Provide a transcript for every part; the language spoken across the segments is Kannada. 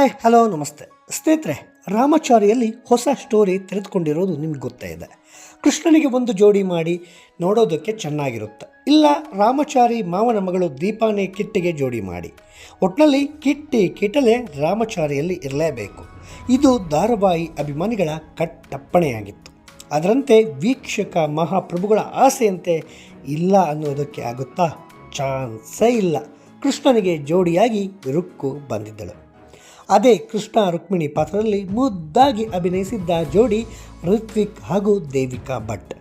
ಹಾಯ್, ಹಲೋ, ನಮಸ್ತೆ. ಸ್ನೇಹಿತರೆ, ರಾಮಚಾರಿಯಲ್ಲಿ ಹೊಸ ಸ್ಟೋರಿ ತೆರೆದುಕೊಂಡಿರೋದು ನಿಮ್ಗೆ ಗೊತ್ತೇ ಇದೆ. ಕೃಷ್ಣನಿಗೆ ಒಂದು ಜೋಡಿ ಮಾಡಿ ನೋಡೋದಕ್ಕೆ ಚೆನ್ನಾಗಿರುತ್ತೆ. ಇಲ್ಲ, ರಾಮಚಾರಿ ಮಾವನ ಮಗಳು ದೀಪಾನೆ ಕಿಟ್ಟಿಗೆ ಜೋಡಿ ಮಾಡಿ. ಒಟ್ನಲ್ಲಿ ಕಿಟ್ಟಿ ಕಿಟಲೆ ರಾಮಚಾರಿಯಲ್ಲಿ ಇರಲೇಬೇಕು. ಇದು ಧಾರಾವಾಹಿ ಅಭಿಮಾನಿಗಳ ಕಟ್ಟಪ್ಪಣೆಯಾಗಿತ್ತು. ಅದರಂತೆ ವೀಕ್ಷಕ ಮಹಾಪ್ರಭುಗಳ ಆಸೆಯಂತೆ ಇಲ್ಲ ಅನ್ನೋದಕ್ಕೆ ಆಗುತ್ತಾ ಚಾನ್ಸೇ ಇಲ್ಲ. ಕೃಷ್ಣನಿಗೆ ಜೋಡಿಯಾಗಿ ರುಕ್ಕು ಬಂದಿದ್ದಳು. ಅದೇ ಕೃಷ್ಣ ರುಕ್ಮಿಣಿ ಪಾತ್ರದಲ್ಲಿ ಮುದ್ದಾಗಿ ಅಭಿನಯಿಸಿದ್ದ ಜೋಡಿ ಋತ್ವಿಕ್ ಹಾಗೂ ದೇವಿಕಾ ಭಟ್.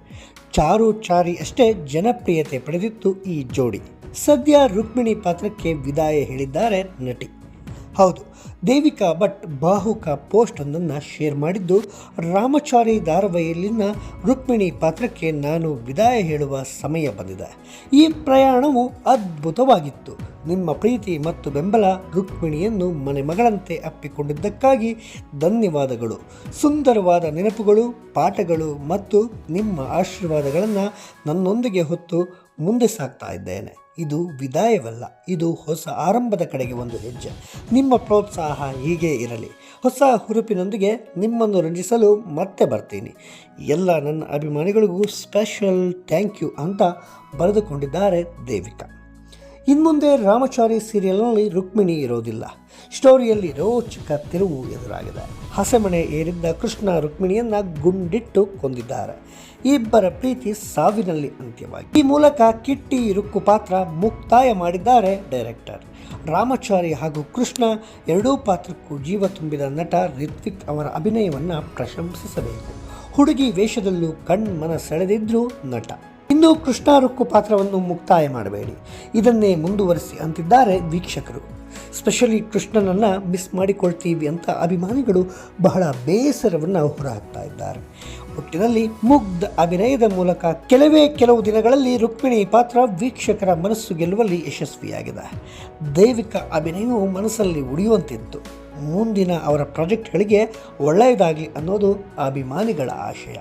ಚಾರು ಚಾರಿ ಅಷ್ಟೇ ಜನಪ್ರಿಯತೆ ಪಡೆದಿತ್ತು ಈ ಜೋಡಿ. ಸದ್ಯ ರುಕ್ಮಿಣಿ ಪಾತ್ರಕ್ಕೆ ವಿದಾಯ ಹೇಳಿದ್ದಾರೆ ನಟಿ. ಹೌದು. ದೇವಿಕಾ ಭಟ್ ಬಾಹುಕ ಪೋಸ್ಟ್ ಒಂದನ್ನು ಶೇರ್ ಮಾಡಿದ್ದು, ರಾಮಚಾರಿ ಧಾರಾವಾಹಿಯಲ್ಲಿನ ರುಕ್ಮಿಣಿ ಪಾತ್ರಕ್ಕೆ ನಾನು ವಿದಾಯ ಹೇಳುವ ಸಮಯ ಬಂದಿದೆ. ಈ ಪ್ರಯಾಣವು ಅದ್ಭುತವಾಗಿತ್ತು. ನಿಮ್ಮ ಪ್ರೀತಿ ಮತ್ತು ಬೆಂಬಲ ರುಕ್ಮಿಣಿಯನ್ನು ಮನೆ ಮಗಳಂತೆ ಅಪ್ಪಿಕೊಂಡಿದ್ದಕ್ಕಾಗಿ ಧನ್ಯವಾದಗಳು. ಸುಂದರವಾದ ನೆನಪುಗಳು, ಪಾಠಗಳು ಮತ್ತು ನಿಮ್ಮ ಆಶೀರ್ವಾದಗಳನ್ನು ನನ್ನೊಂದಿಗೆ ಹೊತ್ತು ಮುಂದೆ ಸಾಗ್ತಾ ಇದ್ದೇನೆ. ಇದು ವಿದಾಯವಲ್ಲ, ಇದು ಹೊಸ ಆರಂಭದ ಕಡೆಗೆ ಒಂದು ಹೆಜ್ಜೆ. ನಿಮ್ಮ ಪ್ರೋತ್ಸಾಹ ಹೀಗೆ ಇರಲಿ. ಹೊಸ ಹುರುಪಿನೊಂದಿಗೆ ನಿಮ್ಮನ್ನು ರಂಜಿಸಲು ಮತ್ತೆ ಬರ್ತೀನಿ. ಎಲ್ಲ ನನ್ನ ಅಭಿಮಾನಿಗಳಿಗೂ ಸ್ಪೆಷಲ್ ಥ್ಯಾಂಕ್ ಯು ಅಂತ ಬರೆದುಕೊಂಡಿದ್ದಾರೆ ದೇವಿಕಾ. ಇನ್ಮುಂದೆ ರಾಮಚಾರಿ ಸೀರಿಯಲ್ನಲ್ಲಿ ರುಕ್ಮಿಣಿ ಇರೋದಿಲ್ಲ. ಸ್ಟೋರಿಯಲ್ಲಿ ರೋಚಕ ತಿರುವು ಎದುರಾಗಿದೆ. ಹಸೆಮಣೆ ಏರಿದ್ದ ಕೃಷ್ಣ ರುಕ್ಮಿಣಿಯನ್ನು ಗುಂಡಿಟ್ಟು ಕೊಂದಿದ್ದಾರೆ. ಇಬ್ಬರ ಪ್ರೀತಿ ಸಾವಿನಲ್ಲಿ ಅಂತ್ಯವಾಗಿ ಈ ಮೂಲಕ ಕಿಟ್ಟಿ ರುಕ್ಕು ಪಾತ್ರ ಮುಕ್ತಾಯ ಮಾಡಿದ್ದಾರೆ ಡೈರೆಕ್ಟರ್. ರಾಮಚಾರಿ ಹಾಗೂ ಕೃಷ್ಣ ಎರಡೂ ಪಾತ್ರಕ್ಕೂ ಜೀವ ತುಂಬಿದ ನಟ ರಿತ್ವಿಕ್ ಅವರ ಅಭಿನಯವನ್ನು ಪ್ರಶಂಸಿಸಬೇಕು. ಹುಡುಗಿ ವೇಷದಲ್ಲೂ ಕಣ್ಮನ ಸೆಳೆದಿದ್ರು ನಟ. ಇನ್ನು ಕೃಷ್ಣಾರುಕ್ಕು ಪಾತ್ರವನ್ನು ಮುಕ್ತಾಯ ಮಾಡಬೇಡಿ. ಇದನ್ನೇ ಮುಂದುವರಿಸಿ ಅಂತಿದ್ದಾರೆ ವೀಕ್ಷಕರು. ಸ್ಪೆಷಲಿ ಕೃಷ್ಣನನ್ನು ಮಿಸ್ ಮಾಡಿಕೊಳ್ತೀವಿ ಅಂತ ಅಭಿಮಾನಿಗಳು ಬಹಳ ಬೇಸರವನ್ನು ಹೊರಹಾಕ್ತಾ ಇದ್ದಾರೆ. ಒಟ್ಟಿನಲ್ಲಿ ಮುಗ್ಧ ಅಭಿನಯದ ಮೂಲಕ ಕೆಲವೇ ಕೆಲವು ದಿನಗಳಲ್ಲಿ ರುಕ್ಮಿಣಿ ಪಾತ್ರ ವೀಕ್ಷಕರ ಮನಸ್ಸು ಗೆಲ್ಲುವಲ್ಲಿ ಯಶಸ್ವಿಯಾಗಿದೆ. ದೈವಿಕ ಅಭಿನಯವು ಮನಸ್ಸಲ್ಲಿ ಉಳಿಯುವಂತಿತ್ತು. ಮುಂದಿನ ಅವರ ಪ್ರಾಜೆಕ್ಟ್ಗಳಿಗೆ ಒಳ್ಳೆಯದಾಗಲಿ ಅನ್ನೋದು ಅಭಿಮಾನಿಗಳ ಆಶಯ.